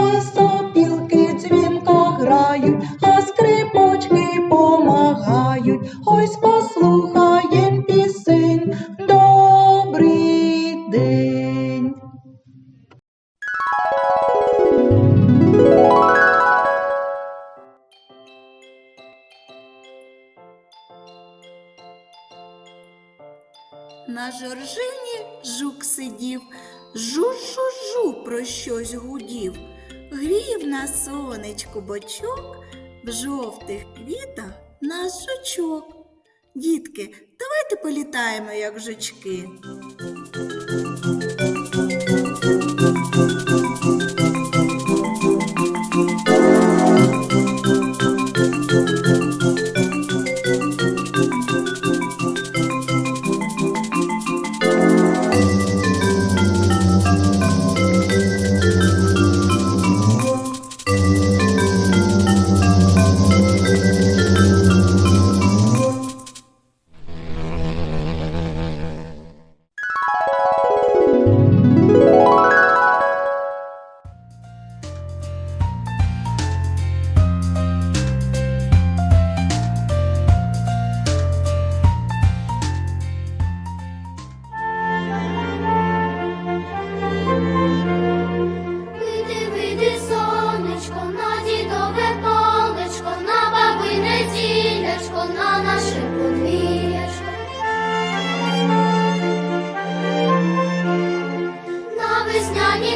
а сопілки дзвінко грають, а скрипочки помагають. Ось послухаєм пісень. Добрий день. На жоржині жук сидів. Жу-жу-жу про щось гудів. Грів на сонечку бочок, в жовтих квітах наш жучок. Дітки, давайте політаємо, як жучки.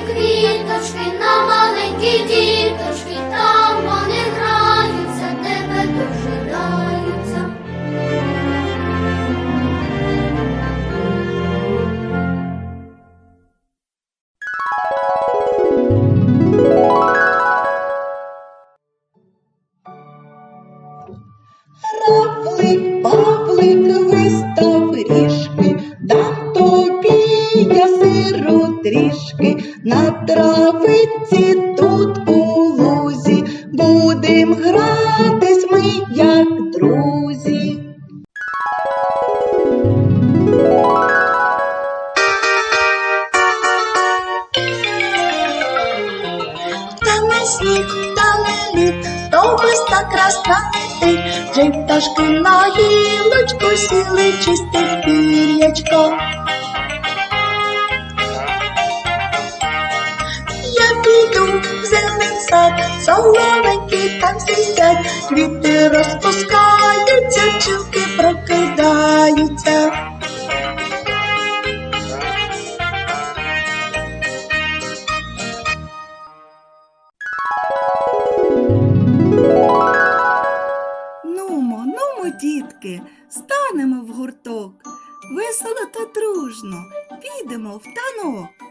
Квіточки, на маленькі діточки, там вони граються, тебе дожидаються. Дам тобі я сиру трішки, на травиці тут у лузі, будем гратись ми, як друзі. Сніг, та не лід, то так раз ти, вже пташки на гілочку сіли чисте пір'ячко. Сад, соловейки там сидять, квіти розпускаються, пчілки прокидаються. Нумо, нумо, дітки, станемо в гурток. Весело та дружно, підемо в танок.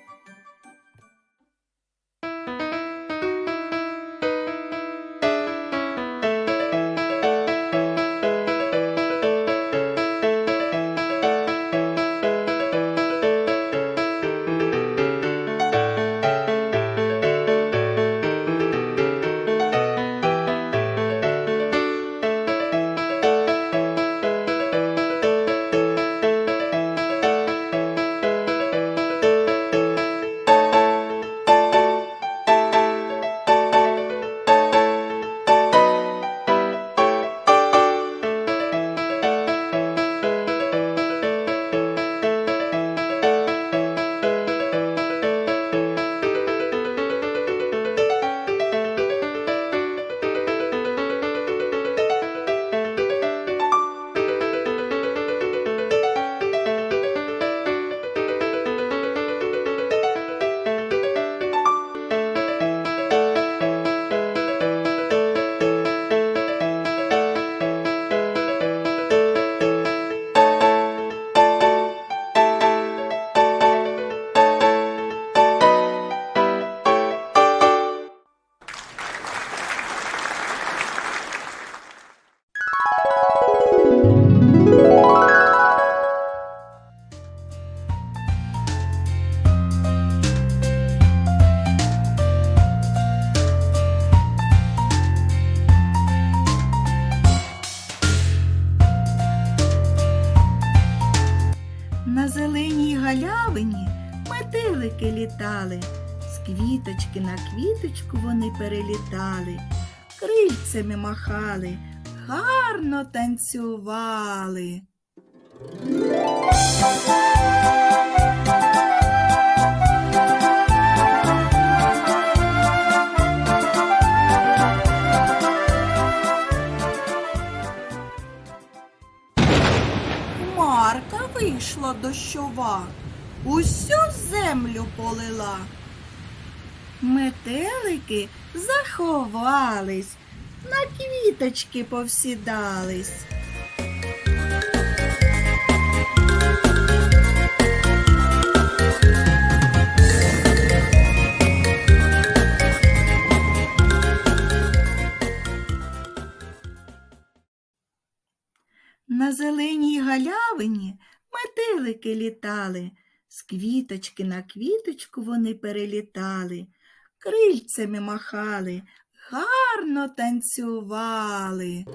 Літали, з квіточки на квіточку вони перелітали, крильцями махали, гарно танцювали. Вийшла вийшла дощова, усю землю полила. Метелики заховались, на квіточки повсідались. На зеленій галявині метелики літали, з квіточки на квіточку вони перелітали, крильцями махали, гарно танцювали.